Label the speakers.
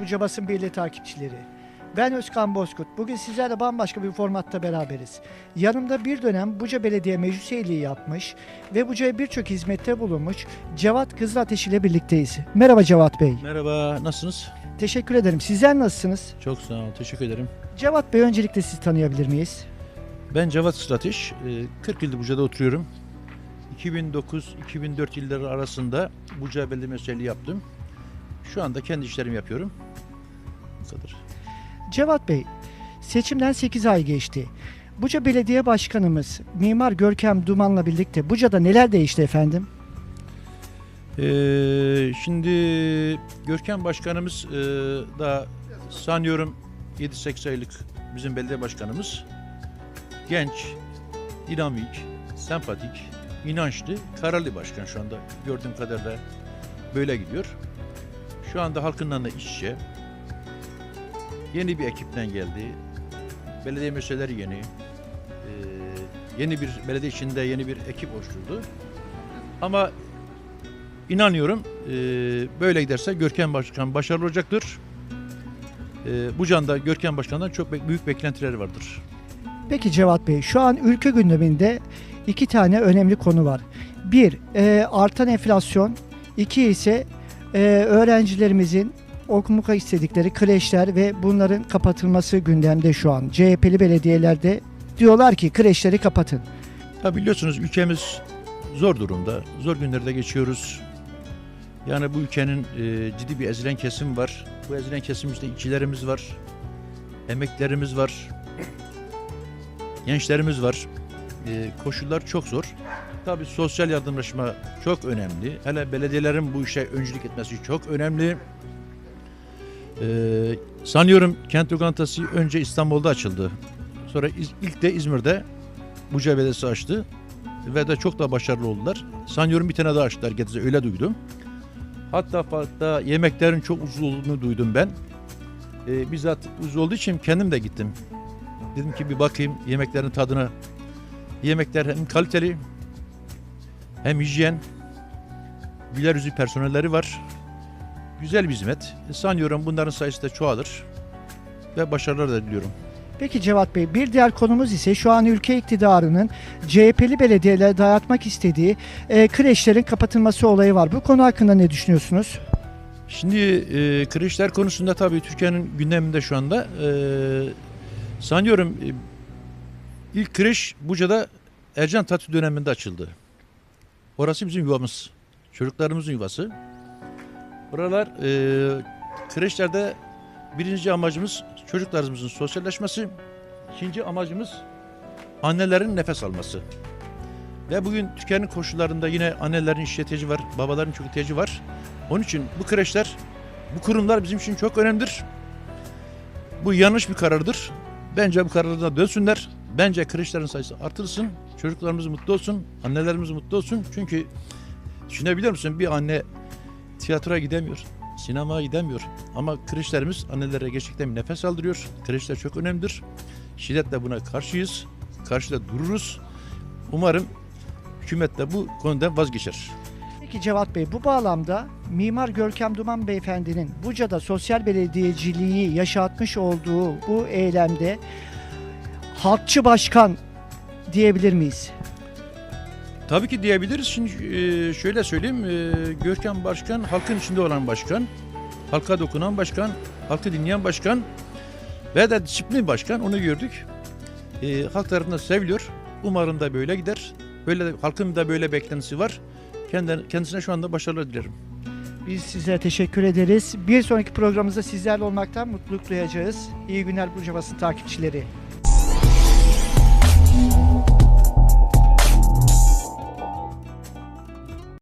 Speaker 1: Buca Basın Birliği takipçileri. Ben Özkan Bozkurt. Bugün sizlerle bambaşka bir formatta beraberiz. Yanımda bir dönem Buca Belediye Meclis Üyeliği yapmış ve Buca'ya birçok hizmette bulunmuş Cevat Kızılateş ile birlikteyiz. Merhaba Cevat Bey.
Speaker 2: Merhaba, nasılsınız?
Speaker 1: Teşekkür ederim. Sizler nasılsınız?
Speaker 2: Çok sağ olun, teşekkür ederim.
Speaker 1: Cevat Bey öncelikle sizi tanıyabilir miyiz?
Speaker 2: Ben Cevat e, 40 yıldır Buca'da oturuyorum. 2009-2004 yılları arasında Buca Belediye Meclisi yaptım. Şu anda kendi işlerimi yapıyorum. Bu kadar.
Speaker 1: Cevat Bey, seçimden 8 ay geçti. Buca Belediye Başkanımız Mimar Görkem Duman'la birlikte Buca'da neler değişti efendim?
Speaker 2: E, şimdi Görkem Başkanımız e, da sanıyorum 7-8 aylık bizim belediye başkanımız. Genç, dinamik, sempatik, inançlı, kararlı başkan şu anda gördüğüm kadarıyla böyle gidiyor. Şu anda halkından da iç içe. Yeni bir ekipten geldi. Belediye meseleleri yeni. Ee, yeni bir belediye içinde yeni bir ekip oluşturdu. Ama inanıyorum e, böyle giderse Görkem Başkan başarılı olacaktır. E, bu canda Görkem Başkan'dan çok büyük beklentileri vardır.
Speaker 1: Peki Cevat Bey, şu an ülke gündeminde iki tane önemli konu var. Bir, e, artan enflasyon. İki ise e, öğrencilerimizin okumak istedikleri kreşler ve bunların kapatılması gündemde şu an. CHP'li belediyelerde diyorlar ki kreşleri kapatın.
Speaker 2: Ya biliyorsunuz ülkemiz zor durumda. Zor günlerde geçiyoruz. Yani bu ülkenin e, ciddi bir ezilen kesim var. Bu ezilen kesimimizde işçilerimiz var. Emeklerimiz var. Gençlerimiz var. E, koşullar çok zor. Tabii sosyal yardımlaşma çok önemli. Hele belediyelerin bu işe öncülük etmesi çok önemli. E, sanıyorum kent lokantası önce İstanbul'da açıldı. Sonra ilk de İzmir'de Buca Belediyesi açtı ve de çok da başarılı oldular. Sanıyorum bir tane daha açtılar Gediz'e öyle duydum. Hatta hatta yemeklerin çok uzun olduğunu duydum ben. Ee, bizzat uzun olduğu için kendim de gittim. Dedim ki bir bakayım yemeklerin tadına. Yemekler hem kaliteli hem hijyen. Güler yüzlü personelleri var. Güzel bir hizmet. E, Sanıyorum bunların sayısı da çoğalır. Ve başarılar da diliyorum.
Speaker 1: Peki Cevat Bey, bir diğer konumuz ise şu an ülke iktidarının CHP'li belediyelere dayatmak istediği e, kreşlerin kapatılması olayı var. Bu konu hakkında ne düşünüyorsunuz?
Speaker 2: Şimdi e, kreşler konusunda tabii Türkiye'nin gündeminde şu anda. E, sanıyorum e, ilk kreş Buca'da Ercan Tatlı döneminde açıldı. Orası bizim yuvamız. Çocuklarımızın yuvası. Buralar e, kreşlerde birinci amacımız çocuklarımızın sosyalleşmesi. ikinci amacımız annelerin nefes alması. Ve bugün Türkiye'nin koşullarında yine annelerin ihtiyacı var, babaların çok ihtiyacı var. Onun için bu kreşler, bu kurumlar bizim için çok önemlidir. Bu yanlış bir karardır. Bence bu kararına dönsünler. Bence kreşlerin sayısı artırılsın. Çocuklarımız mutlu olsun. Annelerimiz mutlu olsun. Çünkü düşünebiliyor musun? Bir anne tiyatroya gidemiyor. Sinemaya gidemiyor. Ama kreşlerimiz annelere gerçekten bir nefes aldırıyor. Kreşler çok önemlidir. Şiddetle buna karşıyız. Karşıda dururuz. Umarım hükümet de bu konuda vazgeçer.
Speaker 1: Peki Cevat Bey, bu bağlamda Mimar Görkem Duman Beyefendi'nin Buca'da sosyal belediyeciliği yaşatmış olduğu bu eylemde halkçı başkan diyebilir miyiz?
Speaker 2: Tabii ki diyebiliriz. Şimdi e, şöyle söyleyeyim. e, Görkem Başkan halkın içinde olan başkan. Halka dokunan başkan. Halkı dinleyen başkan. Ve de disiplinli başkan. Onu gördük. E, halk tarafından seviliyor. Umarım da böyle gider. Böyle halkın da böyle beklentisi var. Kendine, kendisine şu anda başarılar dilerim.
Speaker 1: Biz size teşekkür ederiz. Bir sonraki programımızda sizlerle olmaktan mutluluk duyacağız. İyi günler Buca Basın takipçileri.